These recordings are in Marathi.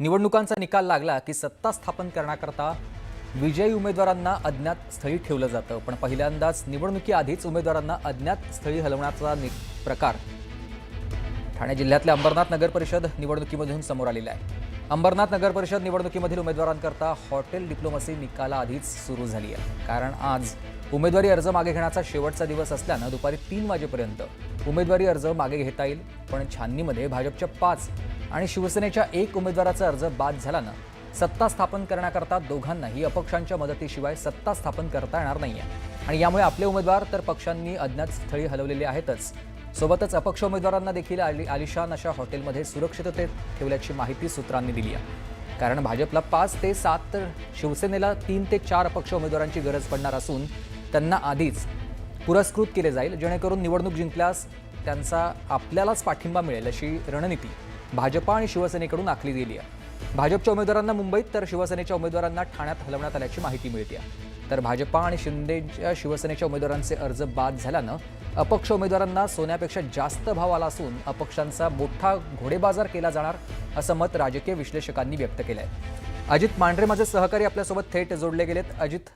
निवडणुकांचा निकाल लागला की सत्ता स्थापन करण्याकरता विजयी उमेदवारांना अज्ञात स्थळी ठेवलं जातं. पण पहिल्यांदाच निवडणुकीआधीच उमेदवारांना अज्ञात स्थळी हलवण्याचा नि- प्रकार ठाणे जिल्ह्यातल्या अंबरनाथ नगर परिषद निवडणुकीमधून समोर आलेला आहे. अंबरनाथ नगर परिषद निवडणुकीमधील उमेदवारांकरता हॉटेल डिप्लोमसी निकालाआधीच सुरू झाली आहे. कारण आज उमेदवारी अर्ज मागे घेण्याचा शेवटचा दिवस असल्यानं दुपारी तीन वाजेपर्यंत उमेदवारी अर्ज मागे घेता येईल. पण छाननीमध्ये भाजपच्या पाच आणि शिवसेनेच्या एक उमेदवाराचा अर्ज बाद झाल्यानं सत्ता स्थापन करण्याकरता दोघांनाही अपक्षांच्या मदतीशिवाय सत्ता स्थापन करता येणार नाहीये. आणि यामुळे आपले उमेदवार तर पक्षांनी अज्ञात स्थळी हलवलेले आहेतच. सोबतच अपक्ष उमेदवारांना देखील आली आलिशान अशा हॉटेलमध्ये सुरक्षिततेत ठेवल्याची माहिती सूत्रांनी दिली आहे. कारण भाजपला पाच ते सात तर शिवसेनेला तीन ते चार अपक्ष उमेदवारांची गरज पडणार असून त्यांना आधीच पुरस्कृत केले जाईल जेणेकरून निवडणूक जिंकल्यास त्यांचा आपल्यालाच पाठिंबा मिळेल अशी रणनीती भाजपा आणि शिवसेनेकडून आखली गेली आहे. भाजपच्या उमेदवारांना मुंबईत तर शिवसेनेच्या उमेदवारांना ठाण्यात हलवण्यात आल्याची माहिती मिळते तर भाजपा आणि शिंदेच्या शिवसेनेच्या उमेदवारांचे अर्ज बाद झाल्यानं अपक्ष उमेदवारांना सोन्यापेक्षा जास्त भाव आला असून अपक्षांचा मोठा घोडेबाजार केला जाणार असं मत राजकीय विश्लेषकांनी व्यक्त केलं आहे अजित मांढरे माझे सहकारी आपल्यासोबत थेट जोडले गेलेत. अजित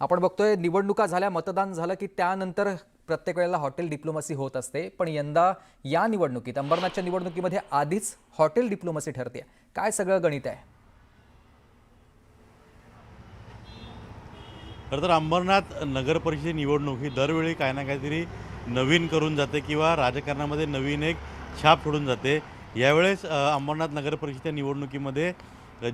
आपण बघतोय निवडणुका झाल्या मतदान झालं की त्यानंतर प्रत्येक वेळेला हॉटेल डिप्लोमसी होत असते पण यंदा या निवडणुकीत अंबरनाथच्या निवडणुकीमध्ये आधीच हॉटेल डिप्लोमसी ठरते. काय सगळं गणित आहे? खरं तर अंबरनाथ नगर परिषद निवडणूक ही दरवेळी काही ना काहीतरी नवीन करून जाते किंवा राजकारणामध्ये नवीन एक छाप सोडून जाते. यावेळेस अंबरनाथ नगर परिषद निवडणुकीमध्ये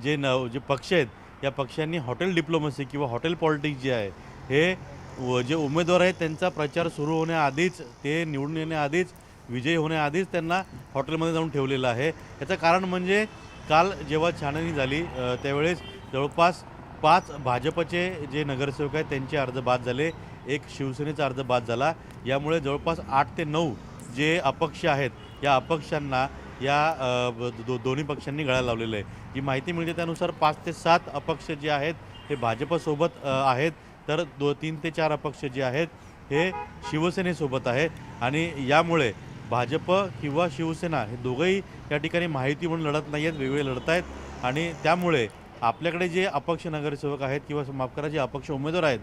जे न जे पक्ष आहेत या पक्षांनी हॉटेल डिप्लोमसी किंवा हॉटेल पॉलिटिक्स जे आहे हे व जे उमेदवार आहेत त्यांचा प्रचार सुरू होण्याआधीच ते निवडून येण्याआधीच विजयी होण्याआधीच त्यांना हॉटेलमध्ये जाऊन ठेवलेलं आहे. याचं कारण म्हणजे काल जेव्हा छाननी झाली त्यावेळेस जवळपास पाच भाजपचे जे नगरसेवक आहेत त्यांचे अर्ज बाद झाले. एक शिवसेनेचा अर्ज बाद झाला. यामुळे जवळपास आठ ते नऊ जे अपक्ष आहेत या अपक्षांना या दो दोन्ही पक्षांनी गळा लावलेलं आहे. जी माहिती मिळते त्यानुसार पाच ते सात अपक्ष जे आहेत हे भाजपसोबत आहेत. तर दो तीन ते चार अपक्ष जे आहेत हे शिवसेनेसोबत आहे आणि यामुळे भाजप किंवा शिवसेना हे दोघंही या ठिकाणी माहिती म्हणून लढत नाही आहेत वेगवेगळे लढत आहेत. आणि त्यामुळे आपल्याकडे जे अपक्ष नगरसेवक आहेत किंवा माफ करा जे अपक्ष उमेदवार आहेत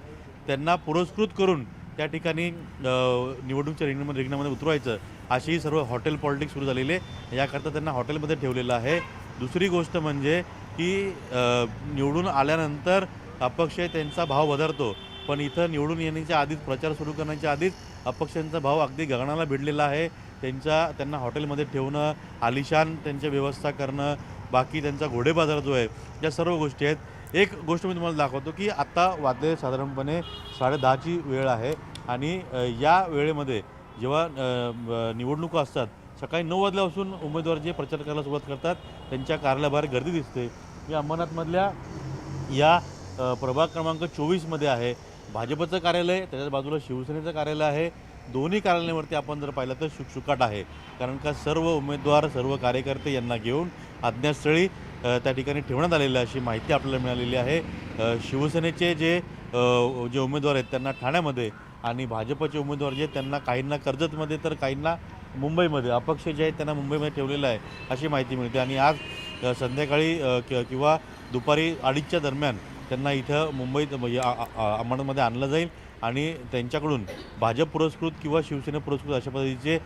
त्यांना पुरस्कृत करून त्या ठिकाणी अ, निवडणूकच्या रिंगणामध्ये रिंगणामध्ये उतरवायचं अशीही सर्व हॉटेल पॉलिटिक्स सुरू झालेली आहे. याकरता त्यांना हॉटेलमध्ये ठेवलेलं आहे. दुसरी गोष्ट म्हणजे की निवडून आल्यानंतर अपक्ष त्यांचा भाव वधारतो. पण इथं निवडून येण्याच्या आधीच प्रचार सुरू करण्याच्या आधीच अपक्षांचा भाव अगदी गगनाला भिडलेला आहे. त्यांच्या त्यांना हॉटेलमध्ये ठेवणं आलिशान त्यांच्या व्यवस्था करणं बाकी त्यांचा घोडेबाजार जो आहे या सर्व गोष्टी आहेत. एक गोष्ट मी तुम्हाला दाखवतो की आत्ता वाजले साधारणपणे साडेदहाची वेळ आहे आणि या वेळेमध्ये जेव्हा निवडणुका असतात सकाळी नऊ वाजल्यापासून उमेदवार जे प्रचार करायला सुरुवात करतात त्यांच्या कार्यालयाबाहेर गर्दी दिसते. मी अंबरनाथमधल्या या प्रभाग क्रमांक चोवीसमध्ये आहे. भाजपचं कार्यालय त्याच्या बाजूला शिवसेनेचं कार्यालय आहे. दोन्ही कार्यालयावरती आपण जर पाहिलं तर शुकशुकाट आहे. कारण का सर्व उमेदवार सर्व कार्यकर्ते यांना घेऊन अज्ञातस्थळी त्या ठिकाणी ठेवण्यात आलेलं आहे अशी माहिती आपल्याला मिळालेली आहे. शिवसेनेचे जे जे उमेदवार आहेत त्यांना ठाण्यामध्ये आणि भाजपचे उमेदवार जे त्यांना काहींना कर्जतमध्ये तर काहींना मुंबईमध्ये अपक्ष जे आहेत त्यांना मुंबईमध्ये ठेवलेलं आहे अशी माहिती मिळते. आणि आज संध्याकाळी किंवा दुपारी अडीचच्या दरम्यान त्यांना इथं मुंबईत म्हणजे आ- अंबरनाथमध्ये आणलं जाईल आणि त्यांच्याकडून भाजप पुरस्कृत किंवा शिवसेना पुरस्कृत अशा पद्धतीचे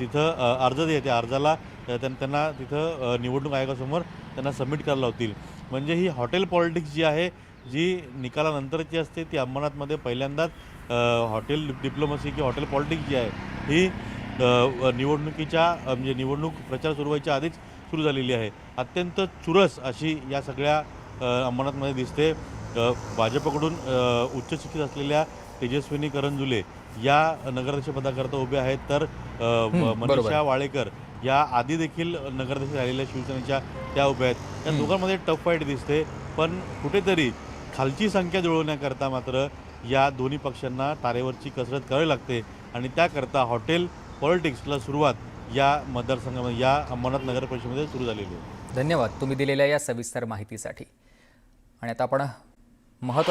तिथं अर्ज जे त्या अर्जाला त्यां- त्यांना तिथं निवडणूक आयोगासमोर त्यांना सबमिट करायला होतील म्हणजे ही हॉटेल पॉलिटिक्स जी आहे जी निकालानंतरची असते ती अंबरनाथमध्ये पहिल्यांदाच हॉटेल डिप्लोमसी किंवा हॉटेल पॉलिटिक्स जी आहे ही निवडणुकीच्या म्हणजे निवडणूक प्रचार सुरू व्हायच्या आधीच सुरू झालेली आहे. अत्यंत चुरस अशी या सगळ्या अंबरनाथमध्ये दिसते. भाजपकडून उच्च शिक्षित असलेल्या तेजस्विनी करंजुले या नगराध्यक्षपदाकरता उभे आहेत. तर मनीषा. वाळेकर या आधी देखील नगराध्यक्ष झालेल्या शिवसेनेच्या त्या उभ्या आहेत. त्या. दोघांमध्ये टफ फाईट दिसते. पण कुठेतरी खालची संख्या जुळवण्याकरता मात्र या दोन्ही पक्षांना तारेवरची कसरत करावी लागते. आणि त्याकरता हॉटेल पॉलिटिक्सला सुरुवात या मतदारसंघामध्ये या अंबरनाथ नगर परिषदेमध्ये सुरू झालेली आहे. धन्यवाद. तुम्ही दिलेल्या या सविस्तर माहितीसाठी. आणि आता आपण महत्त्व